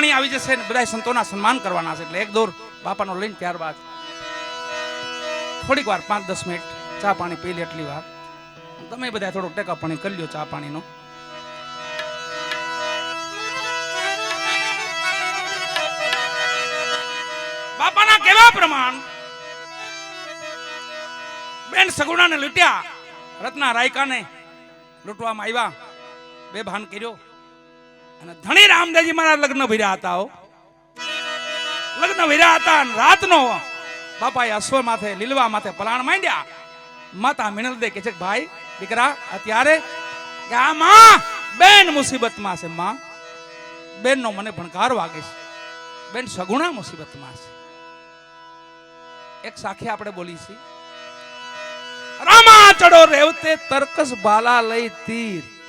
પાણી આવી જશે બધા સંતોના સન્માન કરવાના છે. એટલે એક દોર બાપાનો લઈને ત્યારબાદ થોડીક વાર પાંચ દસ મિનિટ ચા પાણી પી લે એટલી વાર. તમે બધા થોડુંક ટેકા પાણી કરી લો ચા પાણીનો. બાપાના કેવા પ્રમાણ? બેન સગુણાને લૂંટ્યા, રત્ના રાયકાને લૂંટવામાં આવ્યા. બે ભાન કર્યો. અને ધણી રામદેવજી મારા લગ્ન ભર્યા હતા લગ્ન ભર્યા હતા રાતનો બાપાએ અશ્વ માથે, લીલવા માથે પલાણ માંડ્યા. માતા મિનલ દે કે છે ભાઈ, દીકરા, અત્યારે કે માં બેન મુસીબતમાં છે માં. બેનનો મને ભણકાર વાગે છે. બેન સગુણા મુસીબતમાં છે. એક સાખી આપણે બોલી છે રામા ચડો રેવતે તર્કસ બાલા લઈ તીર.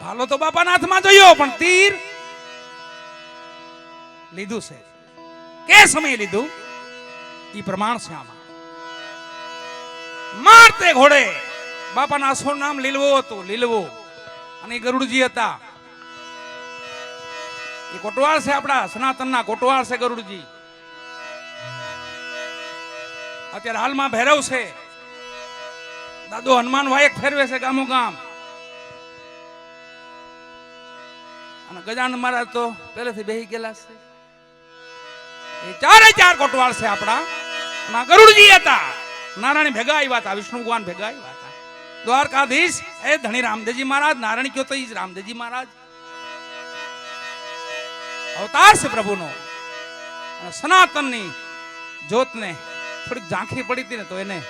ભાલો તો બાપાના હાથમાં જોયો, પણ તીર લીધું છે. કે સમય લીધું? એ પ્રમાણ છે આમાં. મારતે ઘોડે. બાપાના અસોર નામ લીલવો હતું, લીલવો. અને ગરુડજી હતા. એ કોટવાળ છે આપણા, સનાતનના કોટવાળ છે ગરુડજી. અત્યારે હાલમાં ભૈરવ છે. દાદો હનુમાન વાયક ફેરવે છે ગામો ગામ. અને ગજાન મહારાજ તો પહેલેથી બેહી ગયેલા છે. એ ચારે ચાર કોટવાળ છે આપણા. અને ગરુડજી હતા. નારાયણ ભેગા આવ્યા હતા, વિષ્ણુ ભગવાન ભેગા આવ્યા હતા. દ્વારકાધીશ એ ધણી રામદેવજી મહારાજ, નારાયણ કયો તો ઈ રામદેવજી મહારાજ. અવતાર છે પ્રભુનો. અને સનાતનની જ્યોતને થોડીક ઝાંખી પડી હતી ને તો એને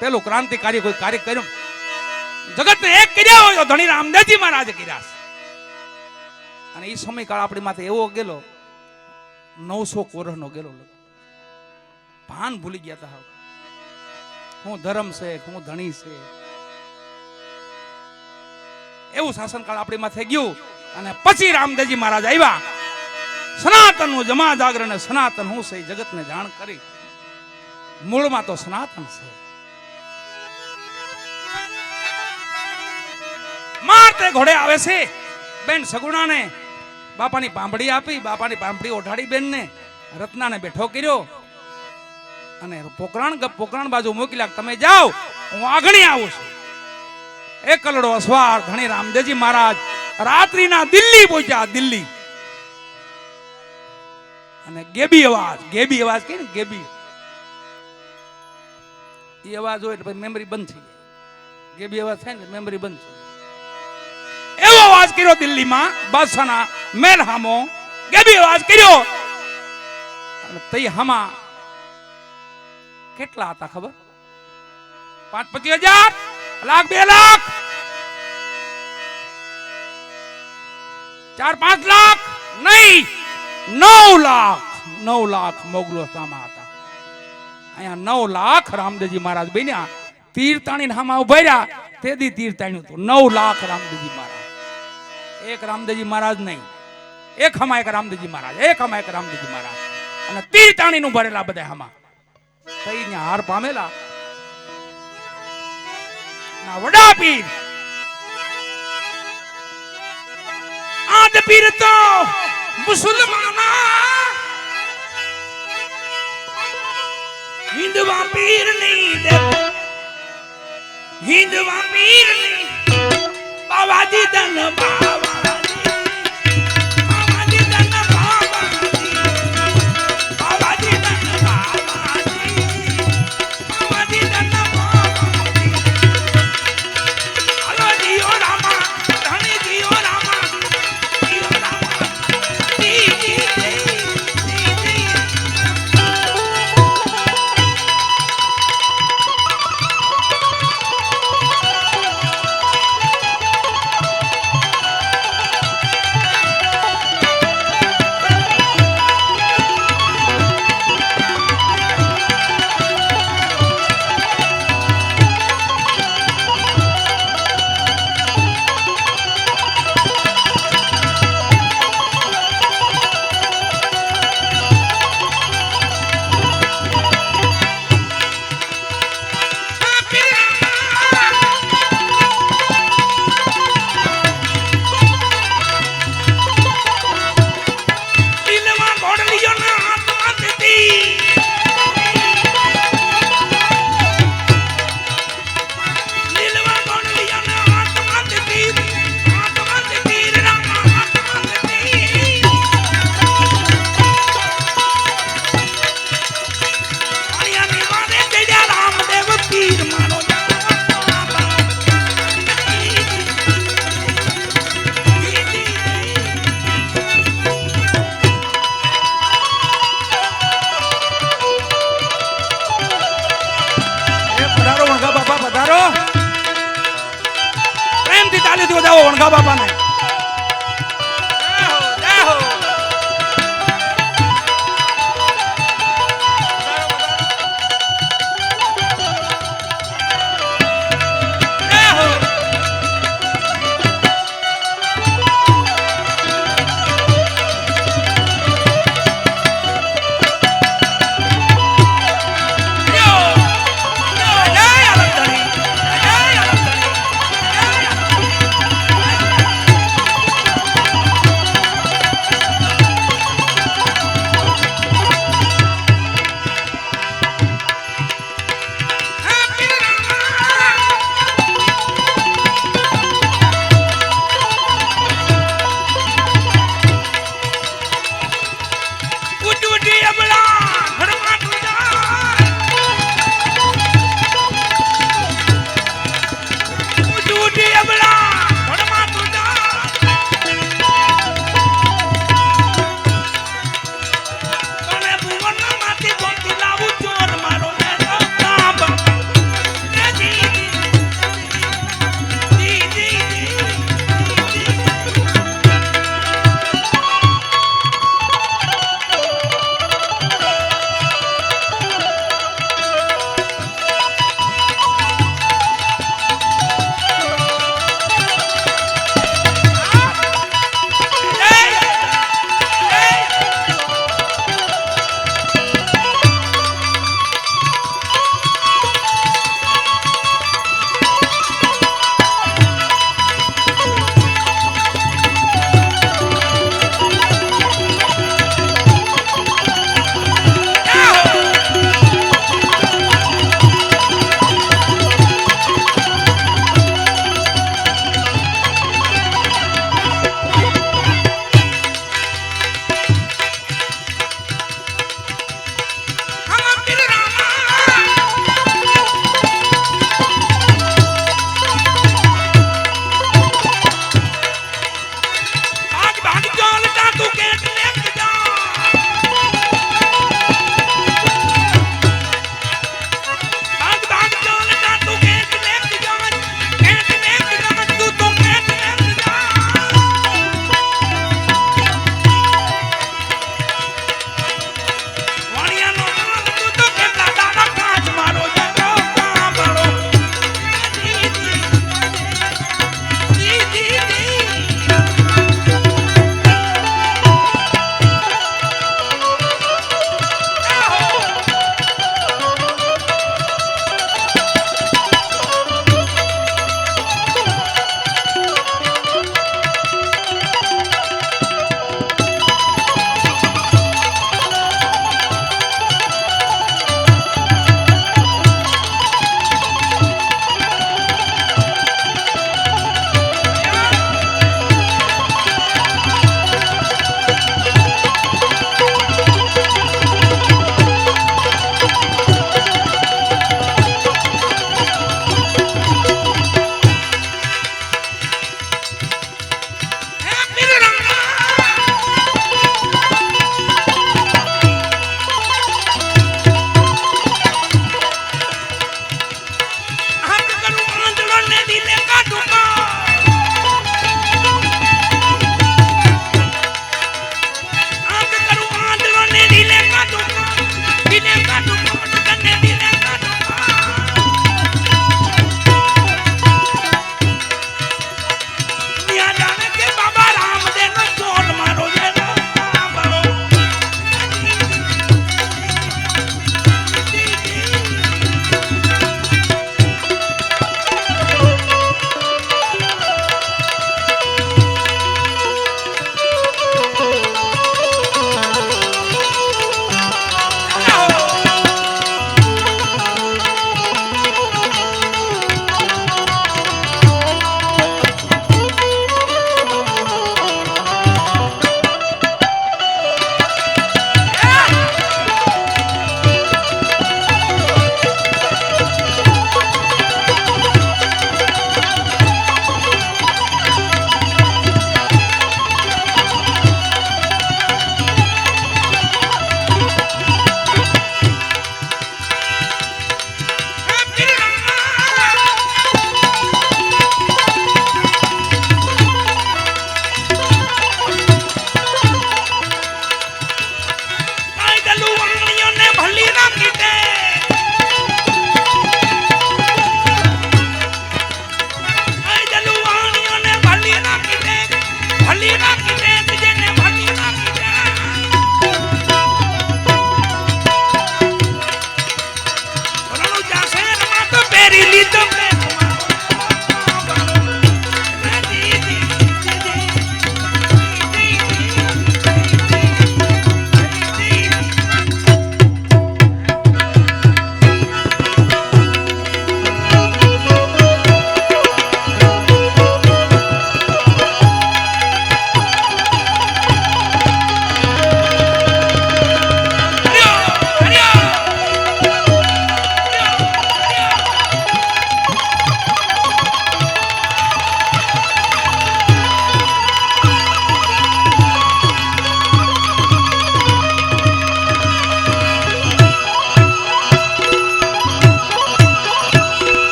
પેલું ક્રાંતિકારી કોઈ કાર્ય કર્યું. જગતને એક કર્યા હોય તો ધણી રામદેવજી મહારાજે કર્યા છે. અને એ સમયકાળ આપણી માથે એવો ગયેલો નવસો કોરહનો ગયેલો ભાન ભૂલી ગયા હતા હું ધર્મ છે હું ધણી છે એવું શાસનકાળ આપણી માથે ગયું અને પછી રામદેવજી મહારાજ આવ્યા. સનાતનનું જમા જાગરણ સનાતન હું છે જગતને જાણ કરી. મૂળમાં તો સનાતન છે. મારતે ઘોડે આવે છે. બેન સગુણાને બાપાની પાંભડી આપી, બાપાની પાંભડી ઓઢાડી બેનને, રત્નાને બેઠો કર્યો. અને પોકરાણ પોકરાણ બાજુ મૂકી લાગ, તમે જાઓ, હું આગણી આવું છું. એ કલડો અસવાર, ધણી રામદેવજી મહારાજ, રાત્રિના દિલ્હી પહોંચ્યા, દિલ્હી. અને ગેબી અવાજ ગેબી અવાજ કે ગેબી. એ અવાજ હોય એટલે મેમરી બંધ થઈ જાય. ગેબી અવાજ થાય ને મેમરી બંધ થઈ જાય. અવાજ કર્યો દિલ્હીમાં, બાદશાહના મેલ હામો ગેબી અવાજ કર્યો. અને તઈ હામા કેટલા હતા ખબર? પાંચ પચીસ હજાર, લાખ, બે લાખ ચાર પાંચ લાખ, નહીં, નવ લાખ નવ લાખ મોગલો સામા હતા. અહીંયા નવ લાખ રામદેવજી મહારાજ બન્યા. તીર્તાણી હામા ઊભા રહ્યા. તે દી તીર હતું. નવ લાખ રામદેવજી મહારાજ. એક રામદેવજી મહારાજ નહીં. એક હમા એક રામદેવજી મહારાજ, એક હમા એક રામદેવજી મહારાજ. અને તીર તાણીને ઊભા રહેલા બધા હમા થઈને હાર પામેલા. ના, વડા પીર. આદ પીર તો મુસલમાના હિન્દવા પીર નહીં દે. હિન્દવા પીર નહીં. બાવાજી દન બાવાજી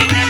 ધણી દેવી